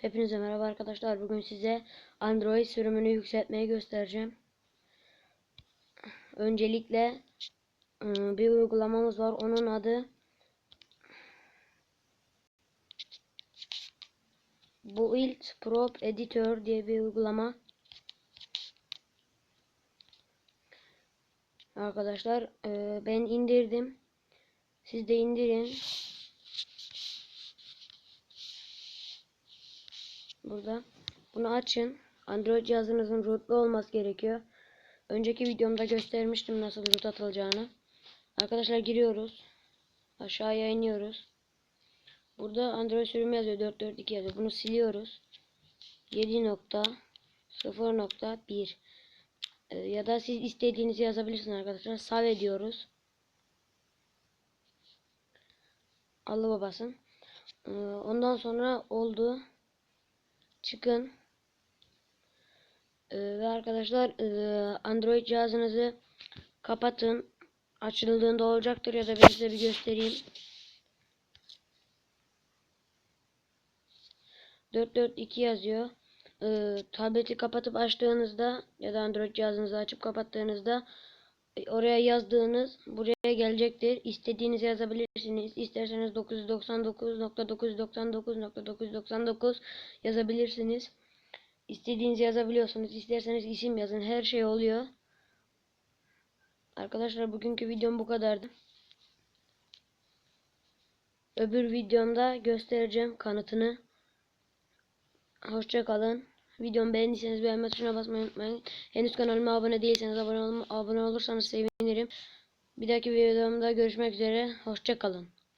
Hepinize merhaba arkadaşlar. Bugün size Android sürümünü yükseltmeyi göstereceğim. Öncelikle ıı, bir uygulamamız var. Onun adı Build Prop Editor diye bir uygulama. Arkadaşlar ıı, ben indirdim. Siz de indirin. Burada. Bunu açın. Android cihazınızın rootlu olması gerekiyor. Önceki videomda göstermiştim nasıl root atılacağını. Arkadaşlar giriyoruz. Aşağıya iniyoruz. Burada Android sürümü yazıyor. 442 yazıyor. Bunu siliyoruz. 7.0.1 Ee, ya da siz istediğinizi yazabilirsiniz arkadaşlar. Save diyoruz. Allah babasın. Ee, ondan sonra oldu. Çıkın. Ee, ve arkadaşlar e, Android cihazınızı kapatın. Açıldığında olacaktır ya da ben size bir göstereyim. 442 yazıyor. Ee, tableti kapatıp açtığınızda ya da Android cihazınızı açıp kapattığınızda oraya yazdığınız buraya gelecektir. İstediğinizi yazabilirsiniz. İsterseniz 999.999.999 yazabilirsiniz. İstediğinizi yazabiliyorsunuz. İsterseniz isim yazın. Her şey oluyor. Arkadaşlar bugünkü videom bu kadardı. Öbür videomda göstereceğim kanıtını. Hoşça kalın. Videomu beğendiyseniz beğenme tuşuna basmayı unutmayın. Henüz kanalıma abone değilseniz abone, olma, abone olursanız sevinirim. Bir dahaki videomda görüşmek üzere. Hoşça kalın.